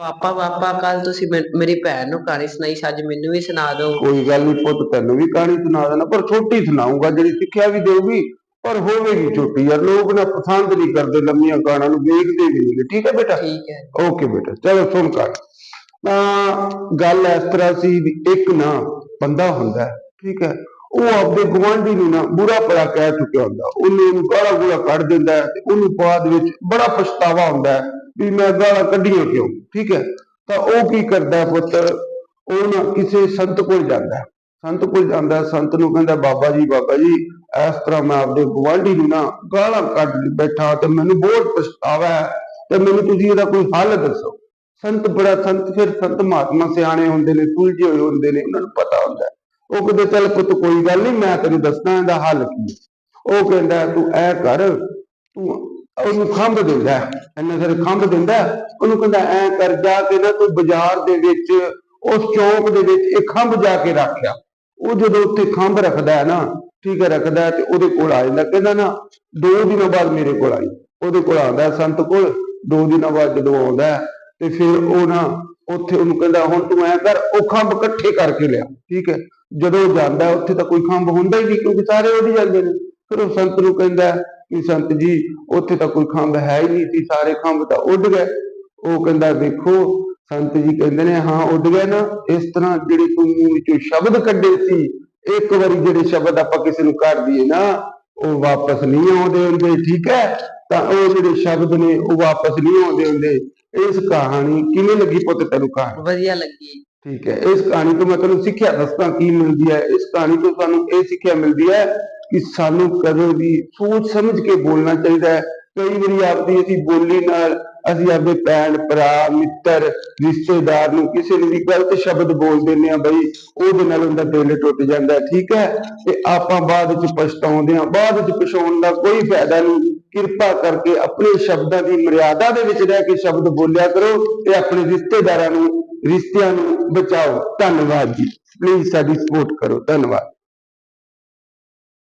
ਪਾਪਾ ਪਾਪਾ ਕੱਲ ਤੁਸੀਂ ਮੇਰੀ ਭੈਣ ਨੂੰ ਕਹਾਣੀ ਸੁਣਾਈ ਸੀ ਅੱਜ ਮੈਨੂੰ ਵੀ ਸੁਣਾ ਦਿਓ। ਕੋਈ ਗੱਲ ਨਹੀਂ ਪੁੱਤ ਤੈਨੂੰ ਵੀ ਕਹਾਣੀ ਸੁਣਾ ਦੇਣਾ ਪਰ ਛੋਟੀ ਸੁਣਾਉਂਗਾ ਜਿਹੜੀ ਸਿੱਖਿਆ ਵੀ ਦੇਊਗੀ ਪਰ ਹੋਵੇਗੀ ਛੋਟੀ ਯਾਰ ਲੋਕ ਨਾ ਪਸੰਦ ਨਹੀਂ ਕਰਦੇ ਲੰਮੀਆਂ ਕਹਾਣਾਂ ਨੂੰ ਵੇਖਦੇ ਵੀ ਨਹੀਂ ਠੀਕ ਹੈ ਬੇਟਾ? ਠੀਕ ਹੈ। ਓਕੇ ਬੇਟਾ ਚਲੋ ਸੁਣ ਕਰ ਤਾਂ ਗੱਲ ਇਸ ਤਰ੍ਹਾਂ ਸੀ ਵੀ ਇੱਕ ਨਾ ਬੰਦਾ ਹੁੰਦਾ ਹੈ, ਠੀਕ ਹੈ ਉਹ ਆਪਦੇ ਗੁਆਂਢੀ ਨੂੰ ਨਾ ਬੁਰਾ ਭਲਾ ਕਹਿ ਚੁੱਕਿਆ ਹੁੰਦਾ ਉਹਨੇ ਉਹਨੂੰ ਗਾਲਾਂ ਗੂਲਾ ਕੱਢ ਦਿੰਦਾ ਹੈ ਤੇ ਉਹਨੂੰ ਬਾਅਦ ਵਿੱਚ ਬੜਾ ਪਛਤਾਵਾ ਹੁੰਦਾ। ਹੈ ਵੀ ਮੈਂ ਗਾਲਾਂ ਕੱਢੀਆਂ ਕਿਉਂ? ਠੀਕ ਹੈ? ਤਾਂ ਉਹ ਕੀ ਕਰਦਾ ਪੁੱਤਰ? ਉਹ ਨਾ ਕਿਸੇ ਸੰਤ ਕੋਲ ਜਾਂਦਾ ਸੰਤ ਕੋਲ ਜਾਂਦਾ ਸੰਤ ਨੂੰ ਕਹਿੰਦਾ, ਬਾਬਾ ਜੀ ਬਾਬਾ ਜੀ, ਇਸ ਤਰ੍ਹਾਂ ਮੈਂ ਆਪਦੇ ਗੁਆਂਢੀ ਨੂੰ ਨਾ ਗਾਲਾਂ ਕੱਢ ਬੈਠਾ ਤੇ ਮੈਨੂੰ ਬਹੁਤ ਪਛਤਾਵਾ ਹੈ ਤੇ ਮੈਨੂੰ ਤੁਸੀਂ ਇਹਦਾ ਕੋਈ ਹੱਲ ਦੱਸੋ? ਸੰਤ ਬੜਾ ਸੰਤ, ਫਿਰ ਸੰਤ ਮਹਾਤਮਾ ਸਿਆਣੇ ਹੁੰਦੇ ਨੇ, ਸੁਲਝੇ ਹੋਏ ਹੁੰਦੇ ਨੇ, ਉਹਨਾਂ ਨੂੰ ਪਤਾ ਹੁੰਦਾ ਉਹ ਕਹਿੰਦੇ, ਚੱਲ ਪੁੱਤ, ਕੋਈ ਗੱਲ ਨਹੀਂ, ਮੈਂ ਤੈਨੂੰ ਦੱਸਣਾ ਇਹਦਾ ਹੱਲ ਕੀ ਹੈ। ਉਹ ਕਹਿੰਦਾ, ਤੂੰ ਐ ਕਰ, ਤੂੰ ਉਹਨੂੰ ਖੰਭ ਦਿੰਦਾ ਹੈ। ਇੰਨੇ ਖੰਭ ਦਿੰਦਾ ਉਹਨੂੰ ਕਹਿੰਦਾ, ਐ ਕਰ, ਜਾ ਕੇ ਨਾ ਕੋਈ ਬਾਜ਼ਾਰ ਦੇ ਵਿੱਚ, ਉਸ ਚੌਂਕ ਦੇ ਵਿੱਚ ਇਹ ਖੰਭ ਜਾ ਕੇ ਰੱਖਿਆ। ਉਹ ਜਦੋਂ ਉੱਥੇ ਖੰਭ ਰੱਖਦਾ ਹੈ ਨਾ, ਠੀਕ ਹੈ, ਰੱਖਦਾ ਤੇ ਉਹਦੇ ਕੋਲ ਆ ਜਾਂਦਾ। ਕਹਿੰਦਾ ਨਾ, ਦੋ ਦਿਨਾਂ ਬਾਅਦ ਮੇਰੇ ਕੋਲ ਆਈ। ਉਹਦੇ ਕੋਲ ਆਉਂਦਾ ਸੰਤ ਕੋਲ। ਦੋ ਦਿਨਾਂ ਬਾਅਦ ਜਦੋਂ ਆਉਂਦਾ ਤੇ ਫਿਰ ਉਹ ਨਾ ਉੱਥੇ ਉਹਨੂੰ ਕਹਿੰਦਾ, ਹੁਣ ਤੂੰ ਐ ਕਰ, ਉਹ ਖੰਭ ਇਕੱਠੇ ਕਰਕੇ ਲਿਆ। ਠੀਕ ਹੈ। ਜਦੋਂ ਉਹ ਜਾਂਦਾ, ਉੱਥੇ ਤਾਂ ਕੋਈ ਖੰਭ ਹੁੰਦਾ ਹੀ ਨਹੀਂ, ਕਿਉਂਕਿ ਸਾਰੇ ਉੱਡ ਜਾਂਦੇ ਨੇ। ਫਿਰ ਉਹ ਸੰਤ ਨੂੰ ਕਹਿੰਦਾ ਕਿ ਸੰਤ ਜੀ ਉੱਥੇ ਤਾਂ ਕੋਈ ਖੰਭ ਹੈ ਹੀ ਨਹੀਂ ਸੀ ਸਾਰੇ ਖੰਭ ਤਾਂ ਉੱਡ ਗਏ। ਉਹ ਕਹਿੰਦਾ ਦੇਖੋ ਸੰਤ ਜੀ ਕਹਿੰਦੇ ਨੇ ਹਾਂ ਉੱਡ ਗਏ ਨਾ। ਇਸ ਤਰ੍ਹਾਂ ਜਿਹੜੇ ਤੂੰ ਮੂੰਹ ਵਿੱਚੋਂ ਸ਼ਬਦ ਕੱਢੇ ਸੀ ਇੱਕ ਵਾਰੀ ਜਿਹੜੇ ਸ਼ਬਦ ਆਪਾਂ ਕਿਸੇ ਨੂੰ ਕੱਢ ਦਈਏ ਨਾ ਉਹ ਵਾਪਸ ਨਹੀਂ ਆਉਂਦੇ ਹੁੰਦੇ ਠੀਕ ਹੈ? ਤਾਂ ਉਹ ਜਿਹੜੇ ਸ਼ਬਦ ਨੇ ਉਹ ਵਾਪਸ ਨਹੀਂ ਆਉਂਦੇ ਹੁੰਦੇ। ਇਸ ਕਹਾਣੀ ਕਿਵੇਂ ਲੱਗੀ ਪੁੱਤ ਤੈਨੂੰ ਕਹਾਣੀ? ਵਧੀਆ ਲੱਗੀ। ਠੀਕ ਹੈ ਇਸ ਕਹਾਣੀ ਤੋਂ ਮੈਂ ਤੁਹਾਨੂੰ ਸਿੱਖਿਆ ਦੱਸਦਾ ਕੀ ਮਿਲਦੀ ਹੈ। ਇਸ ਕਹਾਣੀ ਤੋਂ ਸਾਨੂੰ ਇਹ ਸਿੱਖਿਆ ਮਿਲਦੀ ਹੈ ਕਿ ਸਾਨੂੰ ਕਦੇ ਵੀ ਸੋਚ ਸਮਝ ਕੇ ਬੋਲਣਾ ਚਾਹੀਦਾ ਹੈ। ਕਈ ਵਾਰੀ ਆਪਦੀ ਅਸੀਂ ਬੋਲੀ ਨਾਲ ਅਸੀਂ ਆਪਦੇ ਭੈਣ, ਭਰਾ, ਮਿੱਤਰ, ਰਿਸ਼ਤੇਦਾਰ ਨੂੰ ਕਿਸੇ ਨੂੰ ਵੀ ਗਲਤ ਸ਼ਬਦ ਬੋਲ ਦਿੰਦੇ ਆ ਬਈ, ਉਹਦੇ ਨਾਲ ਉਹਦਾ ਦਿਲ ਟੁੱਟ ਜਾਂਦਾ ਠੀਕ ਹੈ? ਤੇ ਆਪਾਂ ਬਾਅਦ ਵਿੱਚ ਪਛਤਾਉਂਦੇ ਆ ਬਾਅਦ ਵਿੱਚ ਪਛਾਉਣ ਦਾ ਕੋਈ ਫਾਇਦਾ ਨਹੀਂ। ਕਿਰਪਾ ਕਰਕੇ ਆਪਣੇ ਸ਼ਬਦਾਂ ਦੀ ਮਰਿਆਦਾ ਦੇ ਵਿੱਚ ਰਹਿ ਕੇ ਸ਼ਬਦ ਬੋਲਿਆ ਕਰੋ ਤੇ ਆਪਣੇ ਰਿਸ਼ਤੇਦਾਰਾਂ ਨੂੰ, ਰਿਸ਼ਤਿਆਂ ਨੂੰ ਬਚਾਓ। ਧੰਨਵਾਦ ਜੀ। ਪਲੀਜ਼ ਸਾਡੀ ਸਪੋਰਟ ਕਰੋ। ਧੰਨਵਾਦ।